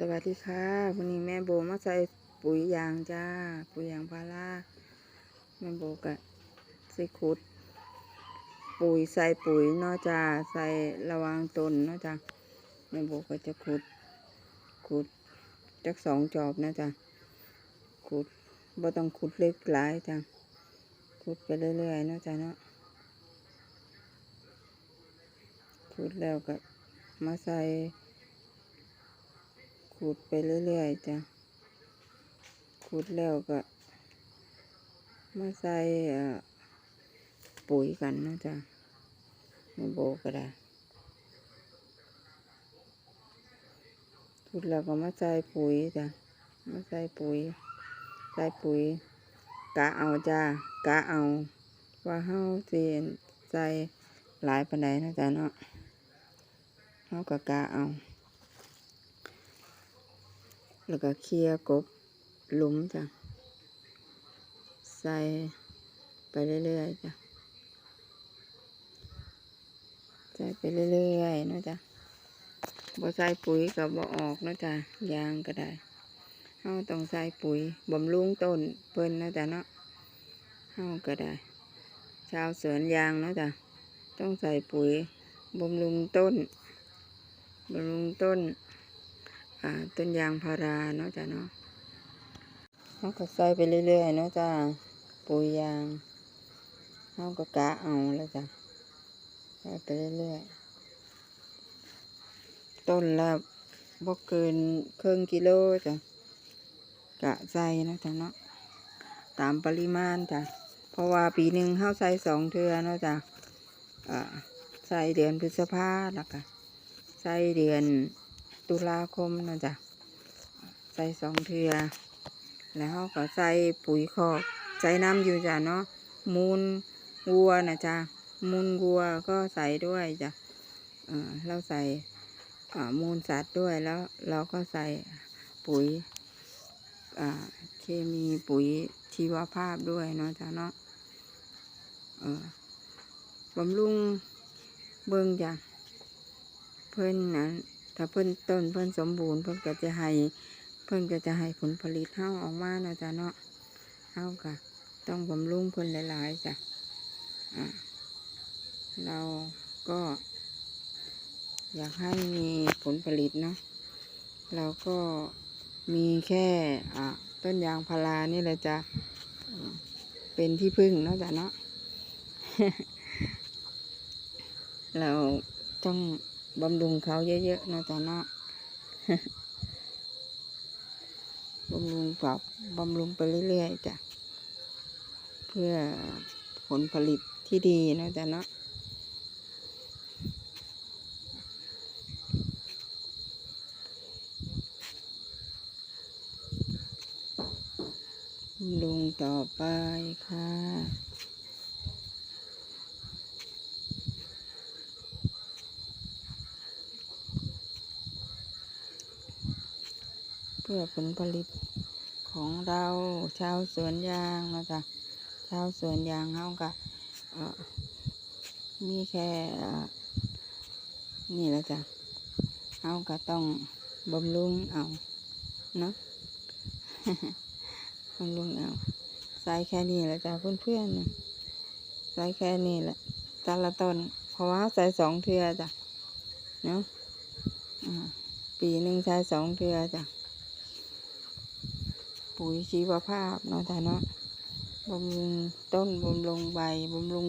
สวัสดีค่ะวันนี้แม่โบมาใส่ปุ๋ยยางจ้า ปุ๋ยยางพาราแม่โบกะสิขุด ปุ๋ยใส่ปุ๋ยเนอกจากใส่ระวังตนเนอกจากแม่โบก็จะขุดขุดจักสองจอบนะจ้ะขุดบ่ต้องขุดเล็กหลายจ้ะขุดไปเรื่อยๆเนาะจ้ะเนาะขุดแล้วก็มาใส่ ขุดไปเรื่อยๆจ้ะขุดแล้วก็มาใส่ปุ๋ยกันนะจ้ะมาโบก็ได้ขุดแล้วก็มาใส่ปุ๋ยจ้ะมาใส่ปุ๋ย ใส่ปุ๋ยกะเอาจ้ากะเอาว่าเฮาเสิใส่หลายปานใดนะจ้ะเนาะเฮาก็กะเอา แล้วก็เคลียร์กบหลุมจ้ะ ใส่ไปเรื่อยๆจ้ะ ใส่ไปเรื่อยๆนะจ้ะบ่ใส่ปุ๋ยกับบ่ออกนะจ้ะยางก็ได้เฮาต้องใส่ปุ๋ยบำรุงต้นเพิ่นนะจ้ะเนาะเฮาก็ได้ ชาวสวนยางนะจ้ะต้องใส่ปุ๋ยบำรุงต้นบำรุงต้น ต้นยางพาราเนาะจ้ะเนาะเราก็ใส่ไปเรื่อยๆเนาะจ้ะปุ๋ยยางเราก็กะเอาแล้วจ้ะใส่ไปเรื่อยๆต้นละบ่เกินครึ่งกิโลจ้ะกะใส่นะจ้ะเนาะตามปริมาณจ้ะเพราะว่าปีหนึ่งเขาใส่สองเทือเนาะจ้ะอ่าใส่เดือนพฤษภาแล้วก็ใส่เดือน ตุลาคมนะจ๊ะใส่สองเทือแล้วเราก็ใส่ปุ๋ยคอกใส่น้ำอยู่จ้ะเนาะมูลวัวนะจ๊ะมูลวัวก็ใส่ด้วยจ้ะเออเราใส่มูลสัตว์ด้วยแล้วเราก็ใส่ปุ๋ยเคมีปุ๋ยชีวภาพด้วยเนาะจ้ะเนาะเออบำรุงเบิ่งจ้ะเพิ่อนนะ ถ้าเพิ่นต้นเพิ่นสมบูรณ์เพิ่นก็จะให้เพิ่นก็จะให้ผลผลิตเฮาออกมาเนาะจ้ะเนาะเฮาก็ต้องบำรุงเพิ่นหลายๆจ้ะอ่าเราก็ อยากให้มีผลผลิตเนาะเราก็มีแค่อ่าต้นยางพารานี่แหละจ้ะเป็นที่พึ่งเนาะจ้ะเนาะเราต้อง บำรุงเขาเยอะๆนะจ้ะเนาะบำรุงปรับบำรุงไปเรื่อยๆจ้ะ เพื่อผลผลิตที่ดีนะจ้ะเนาะบำรุงต่อไปค่ะ พื่อผลผลิตของเราชาวสวนยางนะจ๊ะชาวสวนยางเขาก็เออมีแค่นี่แหละจ้ะเขาก็ต้องบำรุงเอาเนาะบำรุงเอาใส่แค่นี้แหละจ้ะเพื่อนๆน่ะใส่แค่นี้แหละแต่ละต้นเพราะว่าใส่สองเทือจ้ะเนาะปีหนึ่งใช้สองเทือจ้ะ ปุ๋ยชีวภาพเนาะแต่เนาะบำรุงต้นบำรุงใบบำรุง